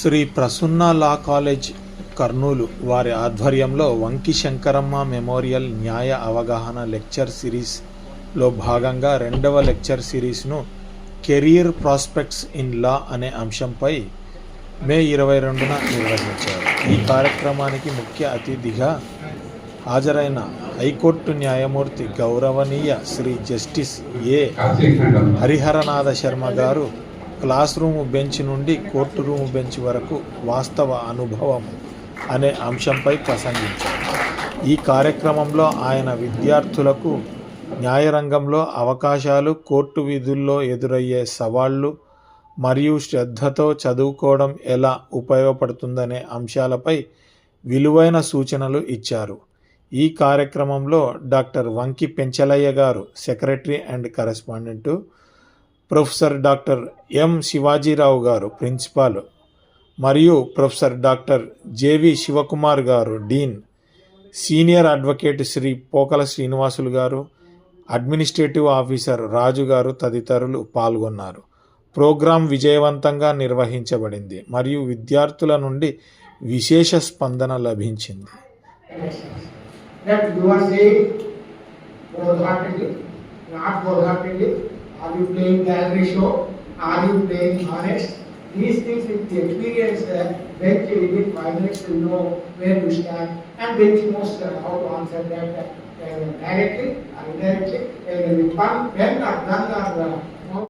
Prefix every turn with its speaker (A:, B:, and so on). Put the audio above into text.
A: Sri Prasunna law college Kurnool. వారి ఆధ్వర్యంలో వంకి Shankaramma memorial న్యాయ అవగాహన లెక్చర్ సిరీస్లో భాగంగా రెండవ లెక్చర్ సిరీస్ను కెరీర్ ప్రాస్పెక్ట్స్ ఇన్ లా అనే అంశంపై మే ఇరవై రెండున నిర్వహించారు. ఈ కార్యక్రమానికి ముఖ్య అతిథిగా హాజరైన హైకోర్టు న్యాయమూర్తి గౌరవనీయ Sri justice A. Hariharanatha Sharma garu class room bench నుండి కోర్టు రూము బెంచ్ వరకు వాస్తవ అనుభవం అనే అంశంపై ప్రసంగించారు. ఈ కార్యక్రమంలో ఆయన విద్యార్థులకు న్యాయరంగంలో అవకాశాలు కోర్టు విధుల్లో ఎదురయ్యే సవాళ్ళు మరియు శ్రద్ధతో చదువుకోవడం ఎలా ఉపయోగపడుతుందనే అంశాలపై విలువైన సూచనలు ఇచ్చారు. ఈ కార్యక్రమంలో doctor Vanki Penchalaiah garu secretary and correspondent professor doctor M Shivajirao garu principal మరియు professor doctor J V Shivakumar garu dean senior advocate Sri Pokala Srinivasulu garu administrative officer రాజు గారు తదితరులు పాల్గొన్నారు. ప్రోగ్రాం విజయవంతంగా నిర్వహించబడింది మరియు విద్యార్థుల నుండి విశేష స్పందన లభించింది.
B: You are saying not wholeheartedly, are you playing gallery show, are you playing honest? These things with the experience, uh, within five minutes you know where you stand and bench knows uh, how to answer that uh, uh, directly or indirectly, whether with fun, pen or gun or uh,